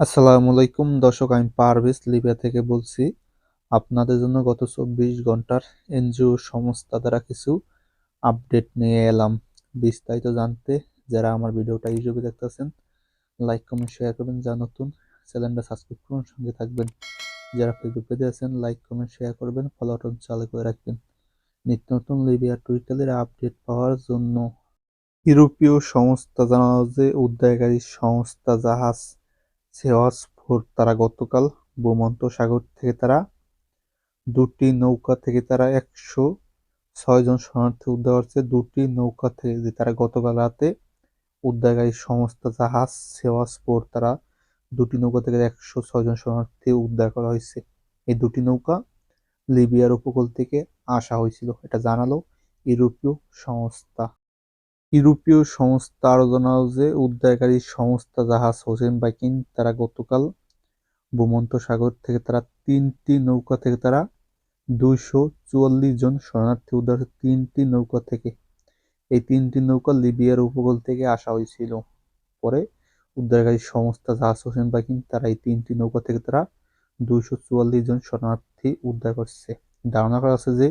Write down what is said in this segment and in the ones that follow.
আসসালামু আলাইকুম। দর্শক, আমি পারভেজ লিবিয়া থেকে বলছি, আপনাদের জন্য গত চব্বিশ ঘণ্টার এনজিও সংস্থা দ্বারা কিছু আপডেট নিয়ে এলাম। বিস্তারিত জানতে যারা আমার ভিডিওটা ইউটিউবে দেখতেছেন, লাইক, কমেন্ট, শেয়ার করবেন। যা নতুন, চ্যানেলটা সাবস্ক্রাইব করুন, সঙ্গে থাকবেন। যারা ফেসবুকে আছেন, লাইক, কমেন্ট, শেয়ার করবেন, ফলো বাটন চালু করে রাখবেন। নিত্য নতুন লিবিয়া টুইটারের আপডেট পাওয়ার জন্য ইউরোপীয় সংস্থা জানালো যে, উদ্ধারকারী সংস্থা জাহাজ সেওয়াস ফোর তারা গতকাল বোমন্ত সাগর থেকে তারা দুটি নৌকা থেকে তারা একশো ছয় জন শরণার্থী উদ্ধার করছে। দুটি নৌকা থেকে যে তারা গতকাল রাতে উদ্ধারকারী সংস্থা জাহাজ সেওয়াস ফোর তারা দুটি নৌকা থেকে একশো ছয় জন শরণার্থী উদ্ধার করা হয়েছে। এই দুটি নৌকা লিবিয়ার উপকূল থেকে আসা হয়েছিল, এটা জানালো ইউরোপীয় সংস্থা। ইউরোপীয় সংস্থা যে উদ্ধারকারী সংস্থা জাহাজ হোসেন বাইকিং তারা গতকাল ভূমন্ত সাগর থেকে তারা তিনটি নৌকা থেকে তারা দুইশো চুয়াল্লিশ জন শরণার্থী উদ্ধার তিনটি নৌকা থেকে। এই তিনটি নৌকা লিবিয়ার উপকূল থেকে আসা হয়েছিল। পরে উদ্ধারকারী সংস্থা জাহাজ হোসেন বাইকিং তারা এই তিনটি নৌকা থেকে তারা দুইশো চুয়াল্লিশ জন শরণার্থী উদ্ধার করছে। ধারণা করা আছে যে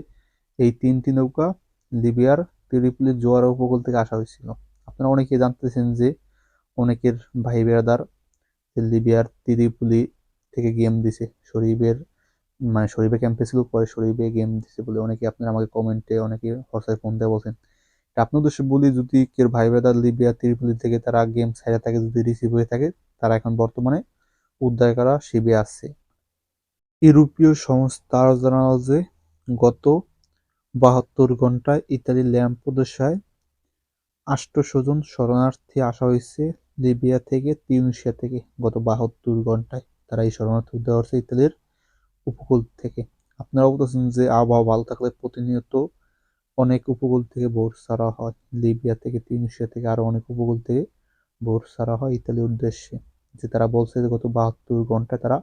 এই তিনটি নৌকা লিবিয়ার ত্রিপুলি জোয়ার উপকূল থেকে আসা হয়েছিল। আপনারা অনেকে জানতেছেন যে অনেকের ভাই বেড়াদার লিবিয়ার ত্রিপুলি থেকে গেম দিছে। শরীফের মানে শরীফে ক্যাম্পে ছিল, পরে শরীফে গেম দিছে বলে অনেকে আপনারা আমাকে কমেন্টে অনেকে হোয়াটসঅ্যাপে ফোন দিয়ে বলছেন। আপনার উদ্দেশ্যে বলি, যদি কেউ ভাই বেড়াদার লিবিয়া ত্রিপুলি থেকে তারা গেম ছাইড়া থাকে, যদি রিসিভ হয়ে থাকে, তারা এখন বর্তমানে উদ্ধার করা শিবে আসছে ইউরোপীয় সংস্থা জানালো যে গত বাহাত্তর ঘন্টায় ইতালির ল্যাম্পোদোসায় আটশো জন শরণার্থী আসা হয়েছে লিবিয়া থেকে তিউনিশিয়া থেকে। গত বাহাত্তর ঘন্টায় তারা এই শরণার্থী উদ্ধার করছে ইতালির উপকূল থেকে। আপনারা বলতেছেন যে আবহাওয়া ভালো থাকলে প্রতিনিয়ত অনেক উপকূল থেকে বোট ছাড়া হয়। লিবিয়া থেকে তিউনিশিয়া থেকে আরও অনেক উপকূল থেকে বোট ছাড়া হয় ইতালির উদ্দেশ্যে। যে তারা বলছে যে গত বাহাত্তর ঘন্টায় তারা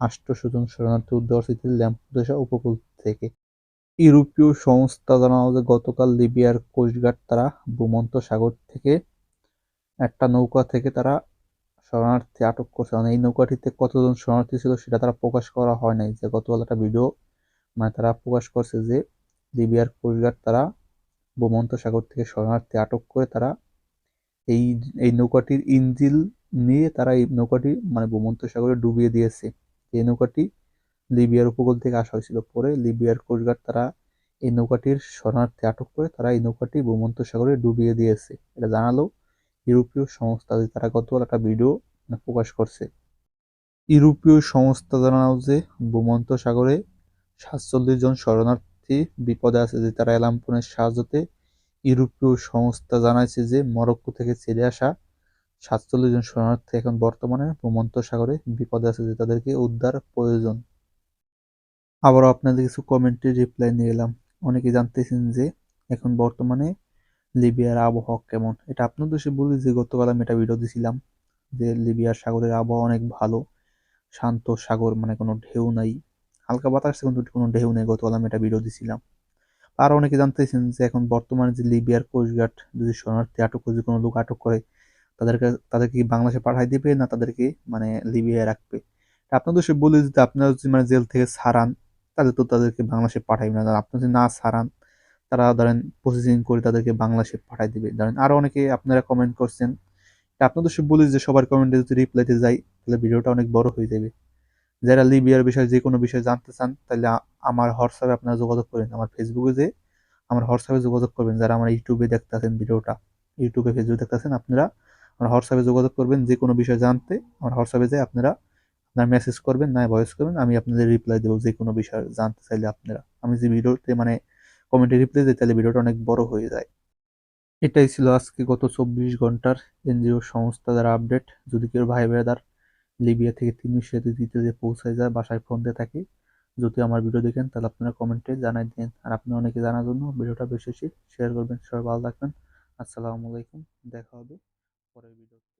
আটশো জন শরণার্থী উদ্ধার করছে ইতালির ল্যাম্পোদোসা উপকূল থেকে। ইউরোপীয় সংস্থা জানালো যে গতকাল লিবিয়ার কোস্টগার্ড তারা ভূমন্ত সাগর থেকে একটা নৌকা থেকে তারা শরণার্থী আটক করছে। মানে এই নৌকাটিতে কতজন শরণার্থী ছিল সেটা তারা প্রকাশ করা হয় নাই। যে গতকাল একটা ভিডিও মানে তারা প্রকাশ করছে যে লিবিয়ার কোস্টগার্ড তারা ভূমন্ত সাগর থেকে শরণার্থী আটক করে তারা এই এই নৌকাটির ইঞ্জিল নিয়ে তারা এই নৌকাটি মানে ভূমন্ত সাগরে ডুবিয়ে দিয়েছে। এই নৌকাটি লিবিয়ার উপকূল থেকে আসা হয়েছিল। পরে লিবিয়ার কোস্টগার্ড তারা এই নৌকাটির শরণার্থী আটক করে তারা এই নৌকাটি ভূমন্ত সাগরে ডুবিয়ে দিয়েছে। এটা জানালো ইউরোপীয় সংস্থা যে তারা গতকাল একটা ভিডিও প্রকাশ করছে। ইউরোপীয় সংস্থা জানালো যে ভূমন্ত সাগরে সাতচল্লিশ জন শরণার্থী বিপদে আছে যে তারা এলাম্পনের সাহায্যতে ইউরোপীয় সংস্থা জানাইছে যে মরক্কো থেকে ছেড়ে আসা সাতচল্লিশ জন শরণার্থী এখন বর্তমানে ভূমন্ত সাগরে বিপদে আছে যে তাদেরকে উদ্ধার প্রয়োজন। আবারও আপনাদের কিছু কমেন্টে রিপ্লাই নিয়ে এলাম। অনেকে জানতেছেন যে, এখন বর্তমানে লিবিয়ার আবহাওয়া কেমন? এটা আপনাদের দেশে বলি যে, গতকাল আমি এটা ভিডিও দিয়েছিলাম যে, লিবিয়ার সাগরের আবহাওয়া অনেক ভালো, শান্ত সাগর মানে কোনো ঢেউ নাই, হালকা বাতাস কিন্তু কোনো ঢেউ নেই, গতকাল আমি এটা ভিডিও দিয়েছিলাম আর অনেকে জানতেছেন যে, এখন বর্তমানে যে লিবিয়ার কোস্টগার্ড, যদি শরণার্থী আটক যদি কোনো লোক আটক করে, তাদেরকে তাদেরকে বাংলাদেশে পাঠাই দিবে না তাদেরকে মানে লিবিয়ায় রাখবে? আপনাদের দেশে বলি যদি আপনারা যদি মানে জেল থেকে ছাড়ান তাদের তো তাদেরকে বাংলাদেশে পাঠাইবে না। আপনি যদি না ছাড়ান, তারা ধরেন প্রসেসিং করে তাদেরকে বাংলাদেশে পাঠাই দিবে। ধরেন আরও অনেকে আপনারা কমেন্ট করছেন আপনাদের সব বলি যে সবার কমেন্টে যদি রিপ্লাইতে যাই, তাহলে ভিডিওটা অনেক বড় হয়ে যাবে। যারা লিবিয়ার বিষয়ে যে কোনো বিষয়ে জানতে চান, তাহলে আমার হোয়াটসঅ্যাপে আপনারা যোগাযোগ করেন। আমার ফেসবুকে যে, আমার হোয়াটসঅ্যাপে যোগাযোগ করবেন। যারা আমার ইউটিউবে দেখতেছেন ভিডিওটা ইউটিউবে ফেসবুকে দেখতেছেন আপনারা আমার হোয়াটসঅ্যাপে যোগাযোগ করবেন। যে কোনো বিষয় জানতে আমার হোয়াটসঅ্যাপে যে আপনারা আপনার মেসেজ করবেন, না ভয়েস করবেন, আমি আপনাদের রিপ্লাই দেবো যে কোনো বিষয় জানতে চাইলে আপনারা। আমি যে ভিডিওতে মানে কমেন্টে রিপ্লাই দিই, তাহলে ভিডিওটা অনেক বড় হয়ে যায়। এটাই ছিল আজকে গত চব্বিশ ঘণ্টার এনজিও সংস্থা দ্বারা আপডেট যদি কেউ ভাই বেড়াদার লিবিয়া থেকে তিন সেতু দিতে যে পৌঁছায় যায়, বাসায় ফোন দিয়ে থাকে, যদি আমার ভিডিও দেখেন, তাহলে আপনারা কমেন্টে জানাই দিন। আর আপনি অনেকে জানার জন্য ভিডিওটা বেশি বেশি শেয়ার করবেন। সবাই ভালো থাকবেন। আসসালামু আলাইকুম। দেখা হবে পরের ভিডিও